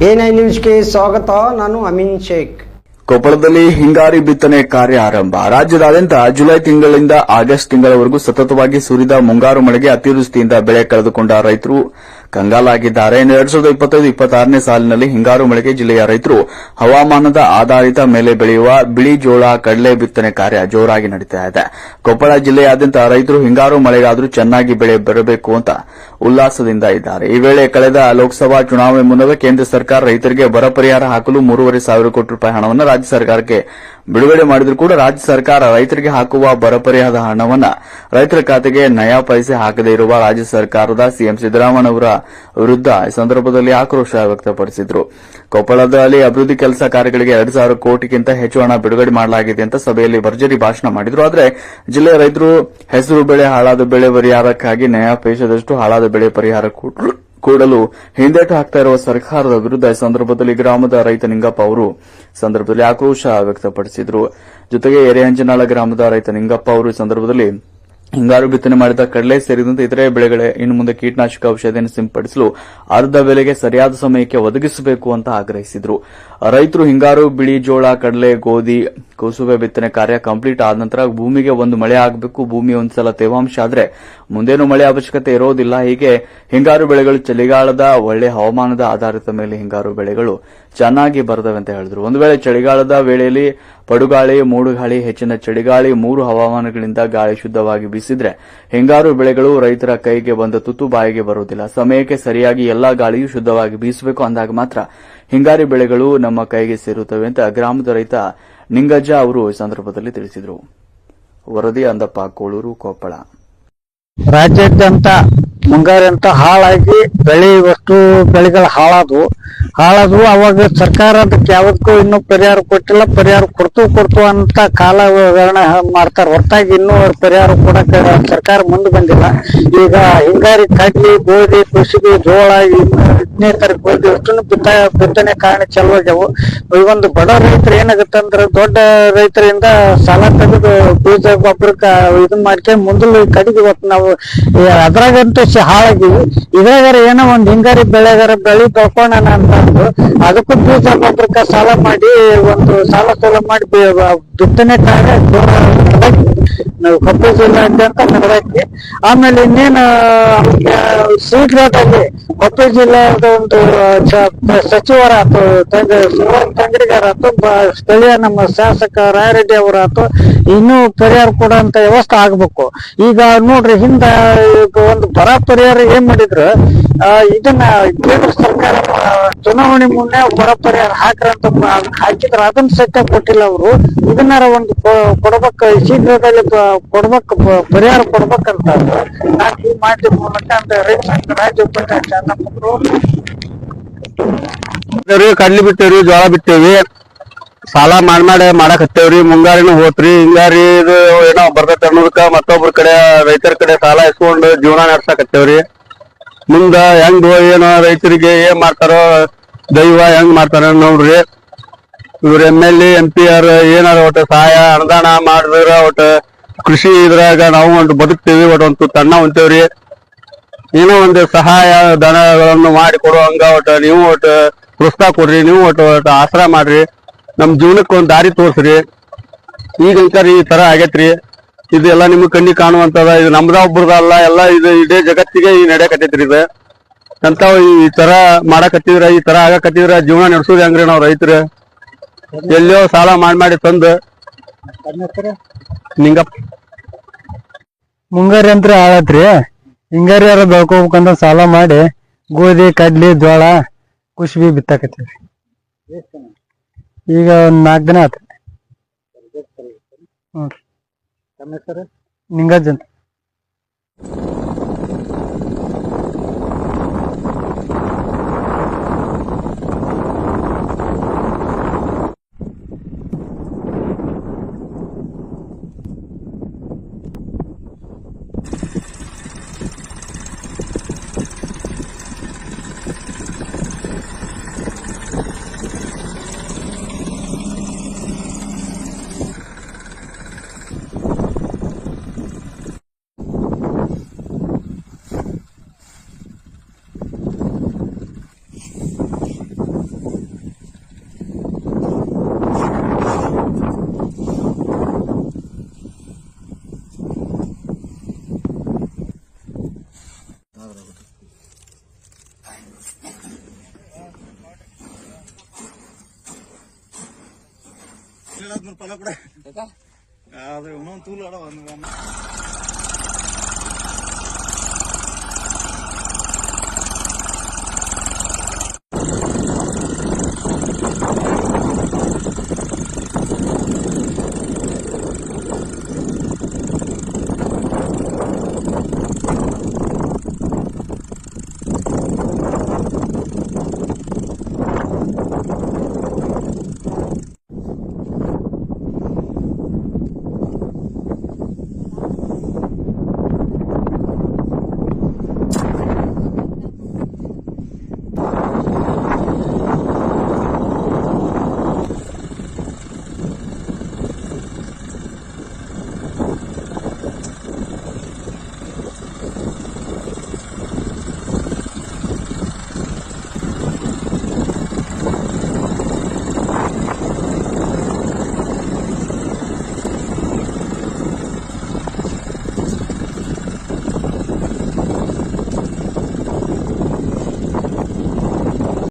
Nine ನ್ಯೂಸ್ಗೆ ಸ್ವಾಗತ, ನಾನು ಅಮೀನ್ ಶೇಖ್. ಕೊಪ್ಪಳದಲ್ಲಿ ಹಿಂಗಾರಿ ಬಿತ್ತನೆ ಕಾರ್ಯ ಆರಂಭ. ರಾಜ್ಯದಾದ್ಯಂತ ಜುಲೈ ತಿಂಗಳಿಂದ ಆಗಸ್ಟ್ ತಿಂಗಳವರೆಗೂ ಸತತವಾಗಿ ಸುರಿದ ಮುಂಗಾರು ಮಳೆಗೆ ಅತಿವೃಷ್ಟಿಯಿಂದ ಬೆಳೆ ಕಳೆದುಕೊಂಡ ರೈತರು ಕಂಗಾಲಾಗಿದ್ದಾರೆ. ಎರಡ್ ಸಾವಿರದ ಇಪ್ಪತ್ತೈದು, ಇಪ್ಪತ್ತಾರನೇ ಸಾಲಿನಲ್ಲಿ ಹಿಂಗಾರು ಮಳೆಗೆ ಜಿಲ್ಲೆಯ ರೈತರು ಹವಾಮಾನದ ಆಧಾರಿತ ಮೇಲೆ ಬೆಳೆಯುವ ಬಿಳಿ ಜೋಳ, ಕಡಲೆ ಬಿತ್ತನೆ ಕಾರ್ಯ ಜೋರಾಗಿ ನಡೀತಾ ಇದೆ. ಕೊಪ್ಪಳ ಜಿಲ್ಲೆಯಾದ್ಯಂತ ರೈತರು ಹಿಂಗಾರು ಮಳೆಗಾದರೂ ಚೆನ್ನಾಗಿ ಬೆಳೆ ಬರಬೇಕು ಅಂತ ಉಲ್ಲಾಸದಿಂದ ಇದ್ದಾರೆ. ಈ ವೇಳೆ ಕಳೆದ ಲೋಕಸಭಾ ಚುನಾವಣೆ ಮುನ್ನವೇ ಕೇಂದ್ರ ಸರ್ಕಾರ ರೈತರಿಗೆ ಬರ ಪರಿಹಾರ ಹಾಕಲು ಮೂರುವರೆ ಸಾವಿರ ಕೋಟಿ ರೂಪಾಯಿ ಹಣವನ್ನು ರಾಜ್ಯ ಸರ್ಕಾರಕ್ಕೆ ಬಿಡುಗಡೆ ಮಾಡಿದರೂ ಕೂಡ ರಾಜ್ಯ ಸರ್ಕಾರ ರೈತರಿಗೆ ಹಾಕುವ ಬರ ಪರಿಹಾರದ ಹಣವನ್ನ ರೈತರ ಖಾತೆಗೆ ನಯಾ ಪೈಸೆ ಹಾಕದೇ ಇರುವ ರಾಜ್ಯ ಸರ್ಕಾರದ ಸಿಎಂ ಸಿದ್ದರಾಮಯ್ಯ ಅವರ ವಿರುದ್ಧ ಈ ಸಂದರ್ಭದಲ್ಲಿ ಆಕ್ರೋಶ ವ್ಯಕ್ತಪಡಿಸಿದರು. ಕೊಪ್ಪಳದಲ್ಲಿ ಅಭಿವೃದ್ಧಿ ಕೆಲಸ ಕಾರ್ಯಗಳಿಗೆ ಎರಡು ಸಾವಿರ ಕೋಟಿಗಿಂತ ಹೆಚ್ಚು ಹಣ ಬಿಡುಗಡೆ ಮಾಡಲಾಗಿದೆ ಅಂತ ಸಭೆಯಲ್ಲಿ ಭರ್ಜರಿ ಭಾಷಣ ಮಾಡಿದರು. ಆದರೆ ಜಿಲ್ಲೆಯ ರೈತರು ಹೆಸರು, ಬೆಳೆ, ಹಾಳಾದ ಬೆಳೆ ಪರಿಹಾರಕ್ಕಾಗಿ ನಯಾಪೇಶದಷ್ಟು ಹಾಳಾದ ಬೆಳೆ ಪರಿಹಾರ ಕೂಡಲು ಹಿಂದೇಟು ಹಾಕ್ತಾ ಇರುವ ಸರ್ಕಾರದ ವಿರುದ್ಧ ಈ ಸಂದರ್ಭದಲ್ಲಿ ಗ್ರಾಮದ ರೈತ ನಿಂಗಪ್ಪ ಅವರು ಸಂದರ್ಭದಲ್ಲಿ ಆಕ್ರೋಶ ವ್ಯಕ್ತಪಡಿಸಿದರು. ಜೊತೆಗೆ ಎರೆಹಂಚನಾಳ ಗ್ರಾಮದ ರೈತ ನಿಂಗಪ್ಪ ಅವರು ಈ ಸಂದರ್ಭದಲ್ಲಿ ಹಿಂಗಾರು ಬಿತ್ತನೆ ಮಾಡಿದ ಕಡಲೆ ಸೇರಿದಂತೆ ಇತರೆ ಬೆಳೆಗಳೇ ಇನ್ನು ಮುಂದೆ ಕೀಟನಾಶಕ ಔಷಧಿಯನ್ನು ಸಿಂಪಡಿಸಲು ಅರ್ಧ ಬೆಲೆಗೆ ಸರಿಯಾದ ಸಮಯಕ್ಕೆ ಒದಗಿಸಬೇಕು ಅಂತ ಆಗ್ರಹಿಸಿದರು. ರೈತರು ಹಿಂಗಾರು, ಬಿಳಿ ಜೋಳ, ಕಡಲೆ, ಗೋಧಿ, ಕುಸುಬೆ ಬಿತ್ತನೆ ಕಾರ್ಯ ಕಂಪ್ಲೀಟ್ ಆದ ನಂತರ ಭೂಮಿಗೆ ಒಂದು ಮಳೆ ಆಗಬೇಕು, ಭೂಮಿ ಒಂದ್ಸಲ ತೇವಾಂಶ ಆದರೆ ಮುಂದೇನು ಮಳೆ ಅವಶ್ಯಕತೆ ಇರೋದಿಲ್ಲ. ಹೀಗೆ ಹಿಂಗಾರು ಬೆಳೆಗಳು ಚಳಿಗಾಲದ ಒಳ್ಳೆ ಹವಾಮಾನದ ಆಧಾರದ ಮೇಲೆ ಹಿಂಗಾರು ಬೆಳೆಗಳು ಚೆನ್ನಾಗಿ ಬರ್ತವೆ ಅಂತ ಹೇಳಿದ್ರು. ಒಂದು ವೇಳೆ ಚಳಿಗಾಲದ ವೇಳೆಯಲ್ಲಿ ಪಡುಗಾಳಿ, ಮೂಡುಗಾಳಿ, ಹೆಚ್ಚಿನ ಚಳಿಗಾಳಿ, ಮೂರು ಹವಾಮಾನಗಳಿಂದ ಗಾಳಿ ಶುದ್ಧವಾಗಿ ಬೀಸಿದ್ರೆ ಹಿಂಗಾರು ಬೆಳೆಗಳು ರೈತರ ಕೈಗೆ ಬಂದ ತುತ್ತು ಬಾಯಿಗೆ ಬರುವುದಿಲ್ಲ. ಸಮಯಕ್ಕೆ ಸರಿಯಾಗಿ ಎಲ್ಲಾ ಗಾಳಿಯೂ ಶುದ್ಧವಾಗಿ ಬೀಸಬೇಕು ಅಂದಾಗ ಮಾತ್ರ ಹಿಂಗಾರಿ ಬೆಳೆಗಳು ನಮ್ಮ ಕೈಗೆ ಸೇರುತ್ತವೆ ಅಂತ ಗ್ರಾಮದ ರೈತ ನಿಂಗಜ್ಜ ಅವರು ಈ ಸಂದರ್ಭದಲ್ಲಿ ತಿಳಿಸಿದರು. ವರದಿ ಅಂದಪ್ಪ, ಕೋಳೂರು, ಕೊಪ್ಪಳ. ರಾಜ್ಯಾದ್ಯಂತ ಅಂತ ಹಾಳಾಗಿ ಬೆಳೆ ವಸ್ತು ಬೆಳೆಗಳು ಹಾಳಾದವು. ಹಾಳಾದವು. ಅವಾಗ ಸರ್ಕಾರ ಅದಕ್ಕೆ ಯಾವತ್ತೂ ಇನ್ನೂ ಪರಿಹಾರ ಕೊಟ್ಟಿಲ್ಲ. ಪರಿಹಾರ ಕೊಡ್ತು ಕೊಡ್ತು ಅಂತ ಕಾಲ ವಿವರಣೆ ಮಾಡ್ತಾರೆ. ಹೊರತಾಗಿ ಇನ್ನೂ ಅವ್ರ ಪರಿಹಾರ ಕೊಡಕ್ಕೆ ಸರ್ಕಾರ ಮುಂದೆ ಬಂದಿಲ್ಲ. ಈಗ ಹಿಂಗಾರಿ ಕಡ್ಲಿ, ಗೋಧಿ ಕುಸಿಗೆ ಜೋಳ ಇನ್ನೇತರ ಗೋಧಿ ಅಷ್ಟನ್ನು ಬಿತ್ತ, ಬಿತ್ತನೆ ಕಾರಣ ಚಲುವಾಗ್ಯವು ಒಂದು ಬಡ ರೈತರು ಏನಾಗುತ್ತೆ ಅಂದ್ರೆ ದೊಡ್ಡ ರೈತರಿಂದ ಸಾಲ ತೆಗೆದು ಬೀಜ, ಗೊಬ್ಬರಕ್ಕ ಇದನ್ನ ಮಾಡ್ಕೊಂಡು ಮುಂದೆ ಕಡಿಗೆ ಇವತ್ತು ನಾವು ಈ ಅದ್ರಾಗಂತೂ ಹಾಳಾಗಿವಿ ಇದ್ರಾಗಾರ ಏನೋ ಒಂದ್ ಹಿಂಗಾರಿ ಬೆಳೆಗಾರ ಬೆಳಿ ಬೆಳ್ಕೊಳ್ಳೋಣ ಅಂತಂದು, ಅದಕ್ಕೂ ಬೀಜ ಗೊಬ್ಬರಕ್ಕ ಸಾಲ ಮಾಡಿ, ಒಂದು ಸಾಲ ಸಾಲ ಮಾಡಿ ಬಿತ್ತನೆ ಕಾರ್ಯ ನಾವು ಕಪ್ಪು ಜಿಲ್ಲೆ ಅಂತ ನಡೆದೈತಿ ಆಮೇಲೆ ಇನ್ನೇನು ಕೊಪ್ಪಳ ಜಿಲ್ಲಾದ ಒಂದು ಸಚಿವರ ಆತು ತಂಗಡಿಗಾರ ಆತು ಸ್ಥಳೀಯ ನಮ್ಮ ಶಾಸಕ ರಾಯರೆಡ್ಡಿ ಅವರ ಆತು ಇನ್ನೂ ಪರಿಹಾರ ಕೊಡುವಂತ ವ್ಯವಸ್ಥೆ ಆಗ್ಬೇಕು. ಈಗ ನೋಡ್ರಿ ಈಗ ಒಂದು ಬರ ಪರಿಹಾರ ಏನ್ ಮಾಡಿದ್ರು ಇದನ್ನ ಕೇಂದ್ರ ಸರ್ಕಾರ ಚುನಾವಣೆ ಮುನ್ನೆ ಬರ ಪರಿಹಾರ ಹಾಕ್ರ ಅಂತ ಹಾಕಿದ್ರ. ಅದನ್ನ ಸತ್ಯ ಕೊಟ್ಟಿಲ್ಲ ಅವರು. ಇದನ್ನಾರ ಒಂದು ಕೊಡ್ಬೇಕ, ಶೀಘ್ರದಲ್ಲಿ ಕೊಡ್ಬೇಕ ಪರಿಹಾರ ಕೊಡ್ಬೇಕಂತ. ನಾನು ಮಾಧ್ಯಮ ಮೂಲಕ ಅಂತ ರಾಜ್ಯ ಉಪಾಧ್ಯಕ್ಷ ಕಡ್ಲಿ ಬಿಟ್ಟೇವ್ರಿ ಜೋಳ ಬಿಟ್ಟೇವಿ ಸಾಲ ಮಾಡ್ ಮಾಡಿ ಮಾಡಕ್ ಹತ್ತೇವ್ರಿ ಮುಂಗಾರಿನೂ ಹೋತ್ರಿ, ಹಿಂಗಾರಿ ಇದು ಏನೋ ಬರ್ತೈತೆ ಅನ್ನೋದಕ್ಕ ಮತ್ತೊಬ್ರ ಕಡೆ, ರೈತರ ಕಡೆ ಸಾಲ ಇಸ್ಕೊಂಡು ಜೀವನ ನಡ್ಸಕತ್ತೇವ್ರಿ ಮುಂದ ಹೆಂಗ್ ಏನೋ ರೈತರಿಗೆ ಏನ್ ಮಾಡ್ತಾರೋ, ದೈವ ಹೆಂಗ್ ಮಾಡ್ತಾರ ನೋಡ್ರಿ. ಇವ್ರ M L A, M P or ಏನಾರ ಒಟ್ಟು ಸಹಾಯ, ಅನುದಾನ ಮಾಡಿದ್ರ ಒಟ್ಟು ಕೃಷಿ ಇದ್ರಾಗ ನಾವು ಒಂದು ಬದುಕ್ತೀವಿ, ಒಟ್ಟು ಒಂದು ತಣ್ಣ ಹೊಂತೇವ್ರಿ ಏನೋ ಒಂದು ಸಹಾಯ, ಧನಗಳನ್ನು ಮಾಡಿ ಕೊಡುವಂಗ ಒಟ್ಟು ನೀವು ಒಟ್ಟು ಪ್ರೋತ್ಸಾಹ ಕೊಡ್ರಿ, ನೀವು ಒಟ್ಟು ಒಟ್ಟು ಆಸರ ಮಾಡ್ರಿ. ನಮ್ ಜೀವನಕ್ಕೆ ಒಂದು ದಾರಿ ತೋರಿಸ್ರಿ. ಈಗ ಅಂತಾರೆ ಈ ತರ ಆಗೈತ್ರಿ. ಇದೆಲ್ಲ ನಿಮ್ಗೆ ಕಣ್ಣಿಗೆ ಕಾಣುವಂತದ, ಇದು ನಮ್ದ ಒಬ್ರದಲ್ಲ ಎಲ್ಲ ಇದು ಇಡೀ ಜಗತ್ತಿಗೆ ಈ ನಡೆಯಕತ್ತೈತ್ರಿ ಇದು. ಅಂತ ಈ ತರ ಮಾಡಕತ್ತಿದ್ರ, ಈ ತರ ಆಗಕತ್ತಿದ್ರ, ಜೀವನ ನಡೆಸೋದು ಹೆಂಗ್ರಿ ನಾವ್ ರೈತರು? ಎಲ್ಲೋ ಸಾಲ ಮಾಡಿ ಮಾಡಿ ತಂದು. ನಿಂಗಪ್ಪ. ಮುಂಗಾರಿ ಅಂತ ಆಳತ್ರಿ. ಹಿಂಗಾರಿ ಯಾರ ಬೆಳ್ಕೋಬೇಕಂತ ಸಾಲ ಮಾಡಿ, ಗೋಧಿ, ಕಡ್ಲಿ ಜೋಳ ಕುಶ್ಬಿ ಬಿತ್ತಾಕತ್ತೀವಿ ಈಗ ಒಂದ್ ನಾಲ್ಕು ದಿನ ಆತ್ರಿ ಹ್ಞೂ ನಿಂಗಜ್ಜ ಅಂತ ಹೇಳದ್ ಫಲ ಕೂಡ ಆದ್ರೆ ಇನ್ನೊಂದು ತೂಲ್ ಅಡ ಒಂದು